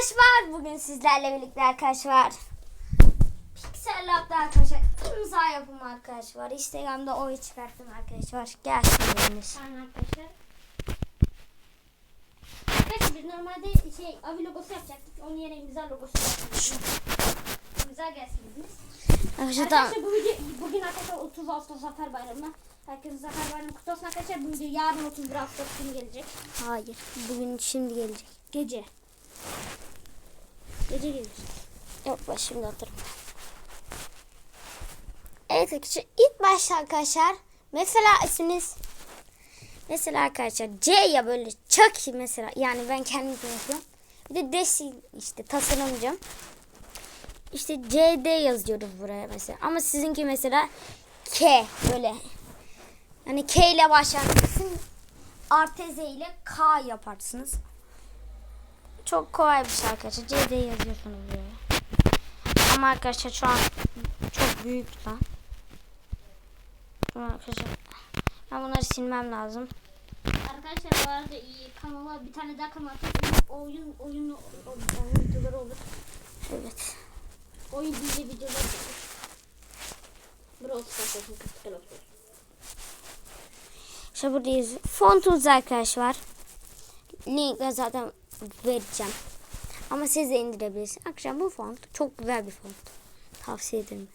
arkadaşlar. Bugün sizlerle birlikte arkadaşlar. Pixel Lab'da arkadaşlar imza yapım arkadaşlar. Instagram'da oy çıkarttım arkadaşlar. Biriniz. Aynen arkadaşlar. Arkadaşlar biz normalde şey avi logosu yapacaktık. Onun yerine imza logosu yapacaktık. İmza gelsin. Arkadaşlar. Arkadaşlar bu video, bugün arkadaşlar 30 Ağustos Zafer Bayramı. Herkesin Zafer Bayramı kutlu olsun arkadaşlar. Bu video yarın 31 Ağustos günü gelecek. Hayır. Bugün şimdi gelecek. Gece. Gece gelecek. Yok ben şimdi atarım. Evet arkadaşlar ilk başta arkadaşlar mesela isminiz mesela arkadaşlar C ya böyle Chucky mesela yani ben kendim yapıyorum. Bir de Desi işte tasarımcım. İşte CD yazıyoruz buraya mesela. Ama sizinki mesela K böyle. Yani K ile başlayan isim artı Z ile K yaparsınız. Çok kolay bir şey arkadaşlar. CD yazıyorsunuz böyle. Ama arkadaşlar şu an çok büyük lan. Arkadaşlar ben bunları silmem lazım. Arkadaşlar bu arada iyi kanala bir tane daha kanal. Oyun oyun oyun videoları olur. Evet. Oyun dizi videoları olur. Brawl Stars olsun, Critical olsun. İşte buradayız. Fontumuz arkadaşlar. Linkle zaten vereceğim. Ama siz de indirebilirsiniz. Arkadaşlar bu font çok güzel bir font. Tavsiye ederim.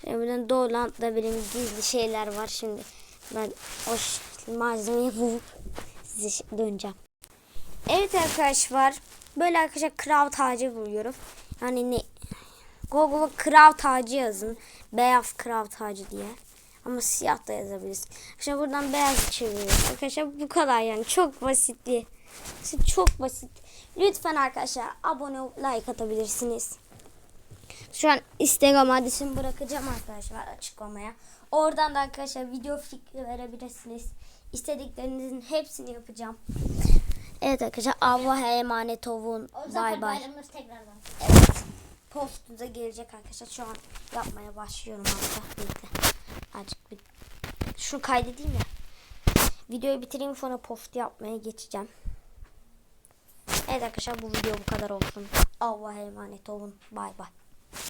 Şimdi buradan Doland'da benim gizli şeyler var. Şimdi ben o malzemeyi bulup size döneceğim. Evet arkadaşlar. Böyle arkadaşlar krav tacı buluyorum. Yani ne? Google'a krav tacı yazın. Beyaz krav tacı diye. Ama siyah da yazabilirsin. Şimdi buradan beyaz çeviriyoruz. Arkadaşlar bu kadar yani. Çok basitti. Çok basit. Lütfen arkadaşlar abone olup like atabilirsiniz. Şu an Instagram adresimi bırakacağım arkadaşlar açıklamaya. Oradan da arkadaşlar video fikri verebilirsiniz. İstediklerinizin hepsini yapacağım. Evet arkadaşlar Allah'a emanet olun. Bay bay. Evet. Postu da gelecek arkadaşlar. Şu an yapmaya başlıyorum hatta. Bekle. Azıcık bir... Şunu kaydedeyim ya. Videoyu bitireyim sonra post yapmaya geçeceğim. Evet arkadaşlar bu video bu kadar olsun. Allah'a emanet olun. Bay bay.